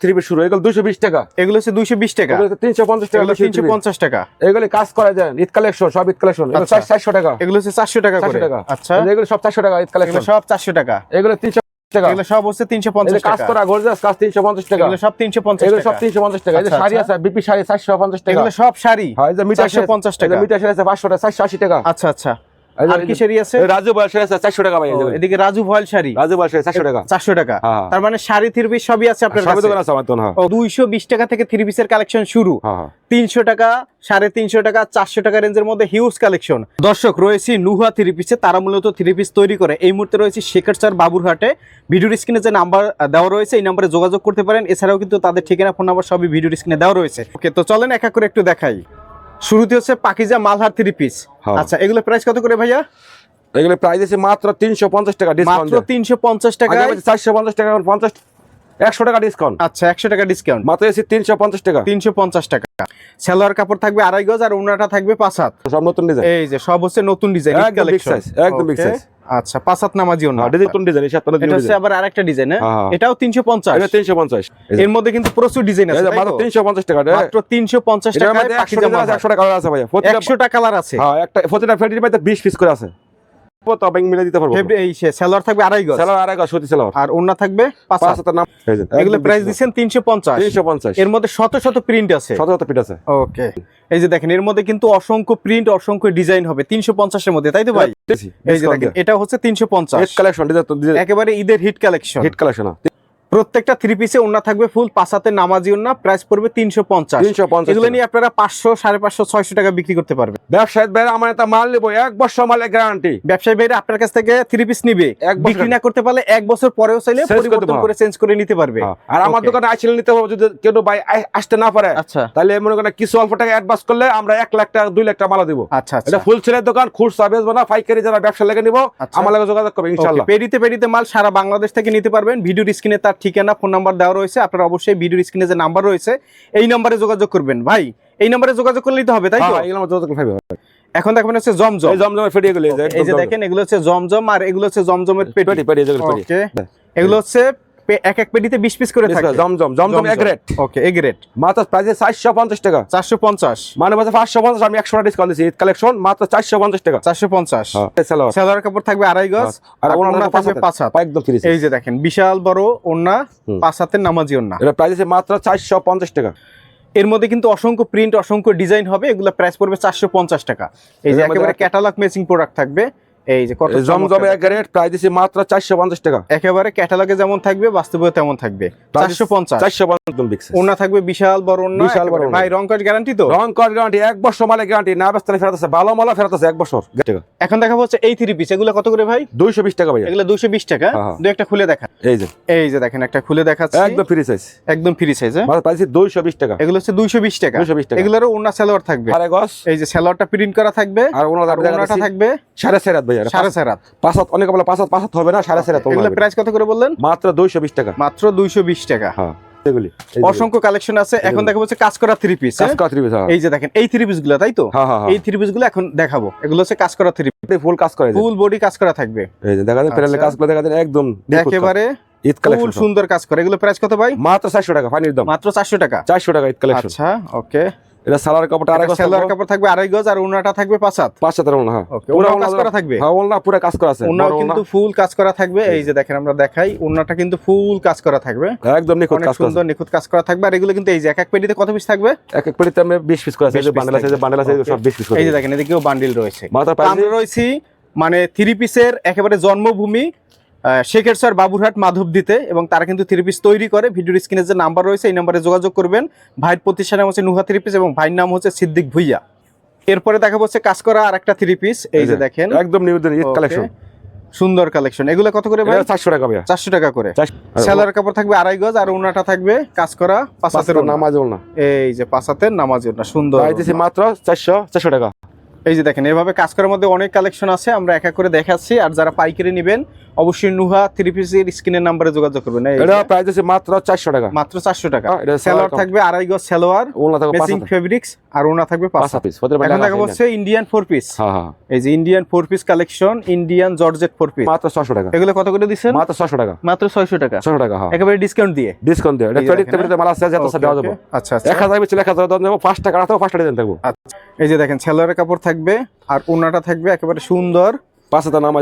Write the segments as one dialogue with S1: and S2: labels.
S1: Three piece শুরু এগুলো দুশো বিশ টাকা।
S2: এগুলো হচ্ছে দুইশো বিশ টাকা।
S1: তিনশো পঞ্চাশ টাকা
S2: তিনশো পঞ্চাশ টাকা।
S1: এগুলো কাজ করা যায় ঈদ কালেকশন সব ঈদ কালেকশন
S2: আচ্ছা।
S1: চারশো টাকা।
S2: এগুলো হচ্ছে চারশো টাকা
S1: টাকা।
S2: আচ্ছা।
S1: এগুলো সব চারশো টাকা ঈদ
S2: এগুলো
S1: কালেকশন
S2: সব চারশো টাকা।
S1: এগুলো তিনশো টাকা।
S2: এগুলো সব হচ্ছে তিনশো পঞ্চাশ
S1: কাজ করা গর্জাস কাজ তিনশো পঞ্চাশ টাকা।
S2: এগুলো সব তিনশো পঞ্চাশ
S1: এগুলো সব তিনশো পঞ্চাশ টাকা।
S2: আচ্ছা,
S1: শাড়ি
S2: আচ্ছা।
S1: আছে বিপি শাড়ি চারশো পঞ্চাশ টাকা।
S2: এগুলো সব শাড়ি।
S1: হয় যে মিটার
S2: পঞ্চাশ টাকা।
S1: মিটার শাড়ি আছে পাঁচশো টাকা চারশো আশি টাকা
S2: আচ্ছা আচ্ছা। আর কি শাড়ি আছে?
S1: এই রাজু বয়স আছে চারশো টাকা ভাই এই যে।
S2: ও, এদিকে রাজু ভয়েল শাড়ি।
S1: রাজু বয়স চারশো টাকা।
S2: চারশো টাকা।
S1: হ্যাঁ।
S2: তার মানে শাড়ি থ্রি পিস সবই আছে আপনার কাছে?
S1: দোকান আছে আমার দোকান হ্যাঁ।
S2: ও টাকা থেকে থ্রি পিসের কালেকশন শুরু।
S1: হ্যাঁ
S2: তিনশো টাকা সাড়ে তিনশো টাকা চারশো টাকা রেঞ্জের মধ্যে হিউজ কালেকশন দর্শক রয়েছে নুহা থ্রি পিসে তারা মূলত থ্রি পিস তৈরি করে। এই মুহূর্তে রয়েছে শেখর স্যার বাবুরহাটে। ভিডিওর স্ক্রিনে যে নাম্বার দেওয়া রয়েছে এই নাম্বারে যোগাযোগ করতে পারেন। এছাড়াও কিন্তু তাদের ঠিকানা ফোন নাম্বার সবই ভিডিওর স্ক্রিনে দেওয়া রয়েছে। ওকে তো চলেন এক এক করে একটু দেখাই। শুরুতে হচ্ছে পাকিজা মালহার থ্রি পিস
S1: হ্যাঁ।
S2: আচ্ছা এগুলো প্রাইস কত করে ভাইয়া?
S1: এগুলো প্রাইস আছে মাত্র তিনশো পঞ্চাশ টাকা ডিসকাউন্ট
S2: মাত্র তিনশো পঞ্চাশ টাকা
S1: চারশো পঞ্চাশ টাকা পঞ্চাশ একশো টাকা ডিসকাউন্ট
S2: আচ্ছা একশো টাকা ডিসকাউন্ট
S1: মাত্র এসে তিনশো পঞ্চাশ টাকা।
S2: তিনশো পঞ্চাশ টাকা। সেলোয়ার কাপড় থাকবে আড়াই গজ আর ওনাটা থাকবে পাঁচ হাত।
S1: সব নতুন ডিজাইন
S2: এই যে সব হচ্ছে নতুন ডিজাইন
S1: একদম একদম বিগ size।
S2: আচ্ছা পাঁচ হাত নামাজিও না
S1: নতুন ডিজাইন
S2: এটা হচ্ছে আবার আরেকটা ডিজাইন
S1: হ্যাঁ, হ্যাঁ।
S2: এটাও তিনশো পঞ্চাশ।
S1: এটা তিনশো পঞ্চাশ।
S2: এর মধ্যে কিন্তু প্রচুর ডিজাইন আছে
S1: মাত্র তিনশো পঞ্চাশ টাকা
S2: মাত্র তিনশো পঞ্চাশ
S1: এটার
S2: টাকা
S1: মধ্যে একশো টাকা কালার আছে ভাইয়া প্রতিটা
S2: একশোটা কালার আছে।
S1: হ্যাঁ একটা প্রতিটা ফেটির মধ্যে বিশ পিস করে আছে। তবে মিলে দিতে পারব।
S2: এই সেলার থাকবে আড়াই গজ।
S1: সেলার আড়াই গজ সত্যি সেলার
S2: আর ওন্না থাকবে পাঁচ
S1: পাঁচ
S2: হাত।
S1: নাম।
S2: এগুলো প্রাইস দিচ্ছেন তিনশো পঞ্চাশ।
S1: তিনশো পঞ্চাশ।
S2: এর মধ্যে শত শত প্রিন্ট আছে।
S1: শত শত প্রিন্ট আছে।
S2: ওকে। এই যে দেখেন এর মধ্যে কিন্তু অসংখ্য প্রিন্ট অসংখ্য ডিজাইন হবে। তিনশো পঞ্চাশের মধ্যে তাই তো ভাই? এই যে দেখেন এটা হচ্ছে তিনশো পঞ্চাশ।
S1: কালেকশন
S2: একেবারে ঈদের হিট কালেকশন
S1: হিট কালেকশন
S2: প্রত্যেকটা থ্রি পিসে ওন্না থাকবে ফুল পাঁচাতে নামাজি ওন্না প্রাইস পড়বে তিনশো পঞ্চাশ।
S1: তিনশো পঞ্চাশ
S2: এগুলো নিয়ে আপনারা পাঁচশো সাড়ে পাঁচশো ছয়শো টাকা বিক্রি করতে পারবেন।
S1: ব্যবসায়িক ভাই আমার একটা মাল নেব এক বছর মালের গ্যারান্টি
S2: ব্যবসায়ী ভাইরা আপনার কাছ থেকে থ্রি পিস নিবে।
S1: এক
S2: বিক্রি না করতে পারলে এক বছর পরেও চাইলে পরিবর্তন করে চেঞ্জ করে নিতে পারবে।
S1: আর আমার দোকানে আসলে নিতে হবে যদি কেউ ভাই আসতে না পারে
S2: আচ্ছা।
S1: তাহলে মনে করেন কিছু অল্প টাকা অ্যাডভান্স করলে আমরা এক লাখ টাকা দুই লাখ টাকা মালা দিব।
S2: আচ্ছা আচ্ছা।
S1: এটা ফুল সেলের দোকান খুচরা সার্ভিস না পাইকারি যারা ব্যবসা লেগে নিবো
S2: আচ্ছা।
S1: আমার লাগে যোগাযোগ করবে ইনশাল্লাহ
S2: পেরিতে পেরিতে মাল সারা বাংলাদেশ থেকে নিতে পারবেন। ভিডিওর স্ক্রিনে তার ঠিকানা ফোন নাম্বার দেওয়া রয়েছে। আপনারা অবশ্যই ভিডিওর স্ক্রিনে যে নাম্বার রয়েছে এই নাম্বারে যোগাযোগ করবেন। ভাই এই নাম্বারে যোগাযোগ করলেই তো হবে তাই তো?
S1: হ্যাঁ, এগুলো।
S2: এখন দেখবেন হচ্ছে জমজম।
S1: এই জমজমের ফেটে গেলে
S2: এই যে দেখেন এগুলো হচ্ছে জমজম আর এগুলো হচ্ছে জমজমের পেটি
S1: পেটি। পেটি যেগুলো
S2: এগুলো হচ্ছে এক এক পেটিতে বিশ পিস করে থাকে।
S1: জমজম জমজম এক রেট
S2: ওকে এগ রেট
S1: মাত্র প্রাইসে চারশো পঞ্চাশ টাকা।
S2: চারশো পঞ্চাশ।
S1: মানে আমি টাকা ডিসকাউন্ট কালেকশন মাত্র চারশো পঞ্চাশ টাকা।
S2: চারশো পঞ্চাশ।
S1: হ্যাঁ,
S2: কাপড় থাকবে আড়াই গজ
S1: আর
S2: আর
S1: পাঁচ
S2: থাকবে পাঁচ হাত।
S1: একদম ফ্রি
S2: এই যে দেখেন বিশাল বড় ওড়না পাঁচ হাতের নামাজি ওড়না।
S1: এটা প্রাইস আছে মাত্র চারশো পঞ্চাশ টাকা।
S2: এর মধ্যে কিন্তু অসংখ্য প্রিন্ট অসংখ্য ডিজাইন হবে। এগুলো প্রাইস পড়বে চারশো পঞ্চাশ টাকা। এই যে একেবারে ক্যাটালগ ম্যাচিং প্রোডাক্ট থাকবে। এই যে কত
S1: জমজমে এক রেট দিচ্ছি মাত্র চারশো পঞ্চাশ টাকা।
S2: একেবারে ক্যাটালগে যেমন থাকবে বাস্তবে তেমন থাকবে। চারশো পঞ্চাশ।
S1: চারশো পঞ্চাশ একদম বিক্রি
S2: ওড়না থাকবে বিশাল বড় ওড়না
S1: বিশাল বড়
S2: ভাই রং গ্যারান্টি তো?
S1: রং গ্যারান্টি এক বছর মালে গ্যারান্টি না ব্যস্ত ফেরত আছে ভালো মালা ফেরত আছে এক বছর।
S2: এখন দেখা হচ্ছে এই থ্রি পিস এগুলো কত করে ভাই?
S1: দুইশো বিশ টাকা ভাইয়া।
S2: এগুলো দুশো বিশ টাকা।
S1: হ্যাঁ, হ্যাঁ।
S2: একটা খুলে দেখা।
S1: এই যে।
S2: এই যে দেখেন একটা খুলে দেখাচ্ছি।
S1: একদম ফ্রি সাইজ
S2: একদম ফ্রি সাইজ
S1: মাত্র প্রাইস দুইশো বিশ টাকা।
S2: এগুলো হচ্ছে দুইশো বিশ টাকা।
S1: 220 টাকা।
S2: এগুলোরও ওড়না সালোয়ার থাকবে।
S1: আরে গস।
S2: এই যে সালোয়ারটা প্রিন্ট করা থাকবে।
S1: আর
S2: আর থাকবে।
S1: সাড়ে চার হাত ভাইয়া
S2: সাড়ে চার হাত।
S1: পাঁচ হাত অনেক বলে পাঁচ হাত পাঁচ হাত হবে না সাড়ে চার হাত
S2: এগুলো প্রাইস কত করে বললেন?
S1: মাত্র দুইশো বিশ টাকা।
S2: মাত্র দুইশো বিশ টাকা।
S1: হ্যাঁ এগুলি
S2: অসংখ্য কালেকশন আছে। এখন দেখা হচ্ছে কাজ করা থ্রি পিস
S1: কাজ করা থ্রি পিস
S2: এই যে দেখেন এই থ্রি পিসগুলো তাই তো?
S1: হ্যাঁ হ্যাঁ
S2: এই থ্রি পিসগুলো এখন দেখাবো। এগুলো হচ্ছে কাজ করা থ্রি
S1: ফুল কাজ করে
S2: ফুল বডি কাজ করা থাকবে।
S1: এই যে দেখা যায়
S2: আচ্ছা।
S1: কাজগুলো দেখা যায় একদম
S2: একেবারে
S1: ঈদ
S2: ফুল
S1: কালেকশন
S2: সুন্দর কাজ করে। এগুলো প্রাইস কত ভাই?
S1: মাত্র চারশো টাকা ফাইনাল দাম।
S2: মাত্র চারশো টাকা।
S1: চারশো টাকা ঈদ কালেকশন
S2: আচ্ছা ওকে
S1: এটা কাপড়টা আরেক
S2: সালোয়ার কাপড় থাকবে আড়াই গজ আর ওনাটা থাকবে পাঁচ হাত।
S1: পাঁচ হাতের ওনা হ্যাঁ।
S2: কাজ করা থাকবে?
S1: হ্যাঁ ওনা পুরো কাজ করা আছে ওনা।
S2: কিন্তু ফুল কাজ করা থাকবে এই যে দেখেন আমরা দেখাই ওনাটা কিন্তু ফুল কাজ করা থাকবে।
S1: একদম নিখুঁত কাজ
S2: সুন্দর নিখুঁত কাজ করা থাকবে আর এগুলো কিন্তু এই যে এক এক পেটিতে কত পিস থাকবে?
S1: এক এক পেটিতে পিস করে আছে এই যে বান্ডেল আছে বান্ডেল আছে সব
S2: Okay.
S1: বিশ পিস
S2: এই যে দেখেন এদিকেও বান্ডিল রয়েছে। আমরা রয়েছি মানে থ্রি পিসের একেবারে জন্মভূমি শেখের স্যার বাবুরহাট মাধবদীতে এবং তারা কিন্তু থ্রি পিস তৈরি করে। ভিডিওর স্ক্রিনে যে নাম্বার রয়েছে এই নাম্বারে যোগাযোগ করবেন। ভাইয়ের প্রতিষ্ঠান হচ্ছে নুহা থ্রি পিস এবং ভাইয়ের নাম হচ্ছে সিদ্দিক ভুইয়া। এরপরে দেখা হচ্ছে কাজ করা আর একটা থ্রি পিস এই যে দেখেন।
S1: একদম
S2: Okay.
S1: কালেকশন
S2: সুন্দর কালেকশন এগুলো কত করে ভাই?
S1: এটা চারশো টাকা ভাইয়া।
S2: চারশো টাকা করে। সেলার কাপড় থাকবে আড়াই গজ আর ওনাটা থাকবে কাজ করা পাঁচ হাতের
S1: নামাজ না
S2: এই যে পাঁচ হাতের নামাজ ওড়না সুন্দর
S1: মাত্র চারশো চারশো টাকা।
S2: এই যে দেখেন এভাবে কাজ করার মধ্যে অনেক কালেকশন আছে আমরা এক এক করে দেখাচ্ছি। আর যারা পাইকারি নেবেন অবশ্যই নুহা থ্রি পিসের স্ক্রিনের নাম্বারে যোগাযোগ করবেন।
S1: এটা প্রাইস আছে মাত্র চারশো টাকা।
S2: মাত্র চারশো টাকা।
S1: হ্যাঁ, এটা
S2: সেলোয়ার থাকবে আড়াই গজ সেলোয়ার
S1: ওনা থাকবে
S2: মেসিং ফেব্রিক্স আর ওনা থাকবে পাঁচ
S1: পিস
S2: এখন দেখা হচ্ছে ইন্ডিয়ান ফোর পিস
S1: হ্যাঁ হ্যাঁ।
S2: এই যে Indian four piece collection Indian georgette four piece
S1: মাত্র ছশো টাকা।
S2: এগুলো কত করে দিচ্ছেন?
S1: মাত্র ছশো টাকা।
S2: মাত্র ছয়শো টাকা।
S1: ছশো টাকা হ্যাঁ।
S2: একেবারে ডিসকাউন্ট দিয়ে।
S1: ডিসকাউন্ট দিয়ে। এটা ক্রেডিট টেবিলে মাল আছে যত
S2: Okay,
S1: দেওয়া যাবে।
S2: আচ্ছা আচ্ছা।
S1: এক হাজার বেচলে এক হাজার দাম দেবো পাঁচ টাকা রাখতে পাঁচটা ডিজাইন থাকব
S2: আচ্ছা। এই যে দেখেন সেলোয়ারের কাপড় থাকবে আর ওনাটা থাকবে একেবারে সুন্দর।
S1: পাঁচ হাজার নাম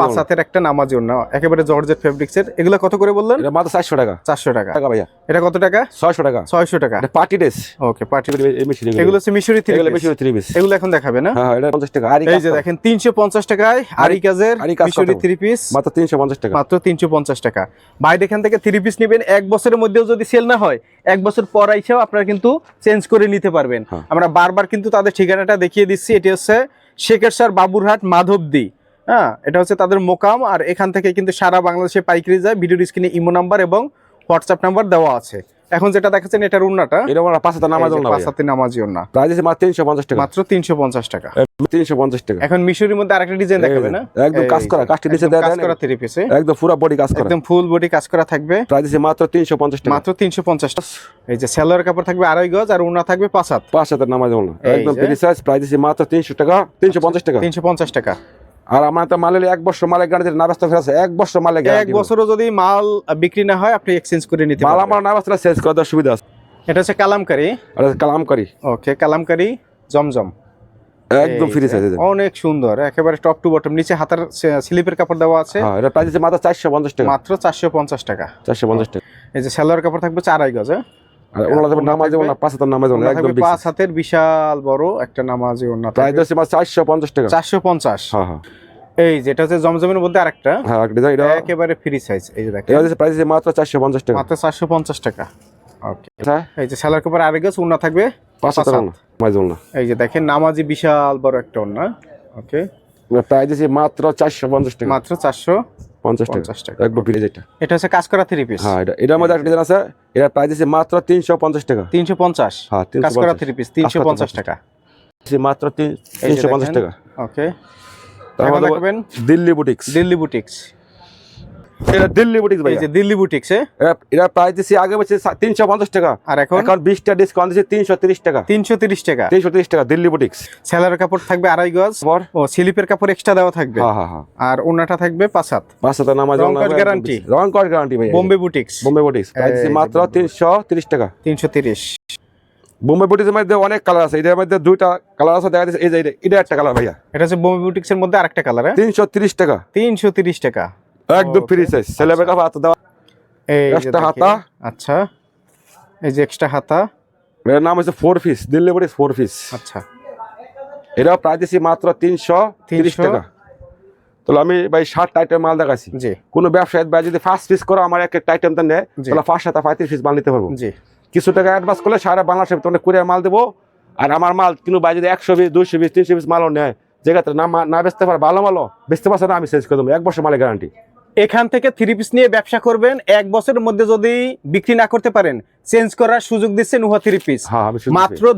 S2: একটা নামাজি ওনা একেবারে জর্জেট ফেব্রিক্স এগুলো কত করে বললেন?
S1: এটা মাত্র চারশো টাকা।
S2: চারশো টাকা।
S1: টাকা ভাইয়া।
S2: এটা কত টাকা?
S1: ছয়শো টাকা।
S2: ছয়শো টাকা।
S1: এটা পার্টি ড্রেস
S2: ওকে পার্টি
S1: এই
S2: এগুলো। হচ্ছে মিশরি থ্রি
S1: এগুলো বেশি থ্রি পিস
S2: এগুলো এখন দেখাবে না?
S1: হ্যাঁ এটা পঞ্চাশ টাকা। আর
S2: এই যে দেখেন তিনশো পঞ্চাশ টাকায় আরি কাজের মিশরি থ্রি পিস
S1: মাত্র তিনশো পঞ্চাশ টাকা।
S2: মাত্র তিনশো পঞ্চাশ টাকা। বাইরে এখান থেকে থ্রি পিস নেবেন। এক বছরের মধ্যেও যদি সেল না হয় এক বছর পর আইসাও আপনারা কিন্তু চেঞ্জ করে নিতে পারবেন।
S1: হ্যাঁ।
S2: আমরা বারবার কিন্তু তাদের ঠিকানাটা দেখিয়ে দিচ্ছি। এটি হচ্ছে শেখেরসার বাবুরহাট মাধবদি। হ্যাঁ এটা হচ্ছে তাদের মোকাম, আর এখান থেকে কিন্তু সারা বাংলাদেশে পাইকারি যায়। ভিডিও স্ক্রিনে ইমো নাম্বার এবং হোয়াটসঅ্যাপ নাম্বার দেওয়া আছে। এখন যেটা দেখাচ্ছেন এটার উন্নাটা।
S1: এটা আমার পাঁচ হাজার নামাজ না
S2: পাঁচাতে নামাজি উন্না।
S1: প্রাইস আছে মাত্র তিনশো পঞ্চাশ টাকা।
S2: মাত্র তিনশো পঞ্চাশ টাকা।
S1: তিনশো পঞ্চাশ টাকা।
S2: এখন মিশরির মধ্যে আরেকটা ডিজাইন দেখাবে না?
S1: একদম কাজ করা, কাজটি নিচে দেয়া
S2: কাজ করা থ্রি পিসে
S1: একদম পুরো বডি কাজ করা।
S2: একদম ফুল বডি কাজ করা থাকবে।
S1: প্রাইস আছে মাত্র তিনশো পঞ্চাশ টাকা।
S2: মাত্র তিনশো পঞ্চাশ। এই যে সেলোয়ার কাপড় থাকবে আড়াই গজ আর ওনা থাকবে পাঁচ হাত।
S1: পাঁচ হাজার নামাজ না একদম
S2: যে।
S1: ফ্রি সাইজ প্রাইস আছে মাত্র তিনশো টাকা তিনশো পঞ্চাশ টাকা।
S2: তিনশো পঞ্চাশ টাকা।
S1: আর আমার তো মালের এক বছর মালের গ্যারান্টি না ব্যস্ত আছে এক বছর মালের
S2: এক বছরও যদি মাল বিক্রি না হয় আপনি এক্সচেঞ্জ করে নিতে
S1: মাল আমার না ব্যস্ত সেলস করার সুবিধা আছে।
S2: এটা হচ্ছে কালামকারি।
S1: আর কালাম
S2: ওকে কালামকারি জমজম।
S1: একদম ফ্রি সাইজ
S2: অনেক সুন্দর একেবারে টপ টু বটম নিচে হাতার স্লিপের কাপড় দেওয়া আছে।
S1: হ্যাঁ এটা প্রাইস আছে মাত্র চারশো পঞ্চাশ টাকা।
S2: মাত্র চারশো পঞ্চাশ টাকা।
S1: চারশো পঞ্চাশ টাকা।
S2: এই যে সেলোয়ার কাপড় থাকবে চার আড়াই গজ হ্যাঁ?
S1: আর ওনারা যাবে নামাজ যাব পাঁচ হাজার নামাজ যাব একদম
S2: পাঁচ হাতের বিশাল বড় একটা নামাজি ওনা
S1: মাত্র চারশো পঞ্চাশ টাকা।
S2: চারশো পঞ্চাশ।
S1: হ্যাঁ হ্যাঁ।
S2: এই যেটা হচ্ছে জমজমের মধ্যে আরেকটা।
S1: হ্যাঁ এটা
S2: একেবারে ফ্রি সাইজ এই যে দেখেন।
S1: এটা প্রাইস আছে মাত্র চারশো পঞ্চাশ টাকা।
S2: মাত্র চারশো পঞ্চাশ টাকা। ওকে
S1: হ্যাঁ
S2: এই যে সেলার কাপড় আরেক গজ ওনা থাকবে এই যে দেখেন নামাজি বিশাল বড় একটা ওনা ওকে
S1: প্রাইস আছে মাত্র চারশো পঞ্চাশ টাকা।
S2: মাত্র চারশো
S1: পঞ্চাশ টাকা।
S2: একবার টাকা
S1: একদম যেটা।
S2: এটা হচ্ছে কাজ করা থ্রি পিস
S1: হ্যাঁ এটা এটার মধ্যে একটা ডিজাইন আছে এটা প্রাইস আছে মাত্র তিনশো পঞ্চাশ টাকা।
S2: তিনশো পঞ্চাশ।
S1: হ্যাঁ
S2: কাজ করা থ্রি পিস তিনশো পঞ্চাশ টাকা।
S1: মাত্র তিনশো পঞ্চাশ টাকা।
S2: ওকে
S1: তার মধ্যে
S2: দেখবেন
S1: দিল্লি বুটিক্স
S2: দিল্লি বুটিক্স
S1: এটা দিল্লি বুটিক্স ভাই
S2: এই যে দিল্লি বুটিক্স
S1: এটা প্রাইস দিচ্ছি আগে বলছে তিনশো পঞ্চাশ টাকা।
S2: আর এখন?
S1: এখন বিশটা ডিসকাউন্ট দিচ্ছে তিনশো তিরিশ টাকা।
S2: তিনশো তিরিশ টাকা।
S1: তিনশো তিরিশ টাকা দিল্লি বুটিক্স
S2: সেলার কাপড় থাকবে আড়াই গজ ও স্লিপের কাপড় এক্সট্রা দেওয়া থাকবে।
S1: হ্যাঁ হ্যাঁ হ্যাঁ।
S2: আর ওনাটা থাকবে পাঁচ হাত।
S1: পাঁচ হাজার নামাজ
S2: রং কস guarantee?
S1: রং কস গ্যারান্টি ভাই
S2: Bombay boutiques
S1: Bombay boutiques price দিচ্ছি মাত্র
S2: বোম্বে
S1: তিনশো তিরিশ টাকা।
S2: তিনশো তিরিশ।
S1: বোম্বে বুটিক্সের মধ্যে অনেক কালার আছে। এটার মধ্যে দুইটা কালার আছে দেখা যাচ্ছে এই যে এটা- একটা কালার ভাইয়া।
S2: এটা হচ্ছে বোম্বে বুটিক্স এর মধ্যে আরেকটা কালার
S1: তিনশো তিরিশ টাকা।
S2: তিনশো তিরিশ টাকা।
S1: একদম. ফ্রি সাইজ ছেলেবেলা হাত দেওয়া।
S2: এই যে
S1: হাতা।
S2: আচ্ছা। এই যে এক্সট্রা হাতা।
S1: এটার নাম হচ্ছে four piece Delhi boutiques four piece
S2: আচ্ছা।
S1: এটা প্রাইস দিচ্ছি মাত্র তিনশো তিরিশ টাকা। তাহলে আমি ভাই ষাট আইটেম মাল দেখাচ্ছি
S2: জি।
S1: কোনো ব্যবসায়ী ভাই যদি ফার্স্ট পিস করে আমার এক একটা আইটেম নেয়। তাহলে ফার্স্ট সাথে পঁয়ত্রিশ পিস মাল নিতে পারব।
S2: জি।
S1: কিছু টাকা অ্যাডভান্স করলে সারা বাংলাদেশে তোমাকে কুরিয়ার মাল দেবো। আর আমার মাল কিন্তু ভাই যদি একশো পিস দুইশো পিস তিনশো পিস মালও নেয় জায়গাতে না না বেচতে পারে ভালো মালও বেচতে পারছে না আমি চেঞ্জ করে দেবো। এক বছর মালের গ্যারান্টি
S2: এখান থেকে থ্রি পিস নিয়ে ব্যবসা করবেন এক বছরের মধ্যে যদি বিক্রি না করতে পারেন চেঞ্জ করার সুযোগ দিচ্ছে নুহা থ্রি পিস
S1: হ্যাঁ শুনছি।
S2: মাত্র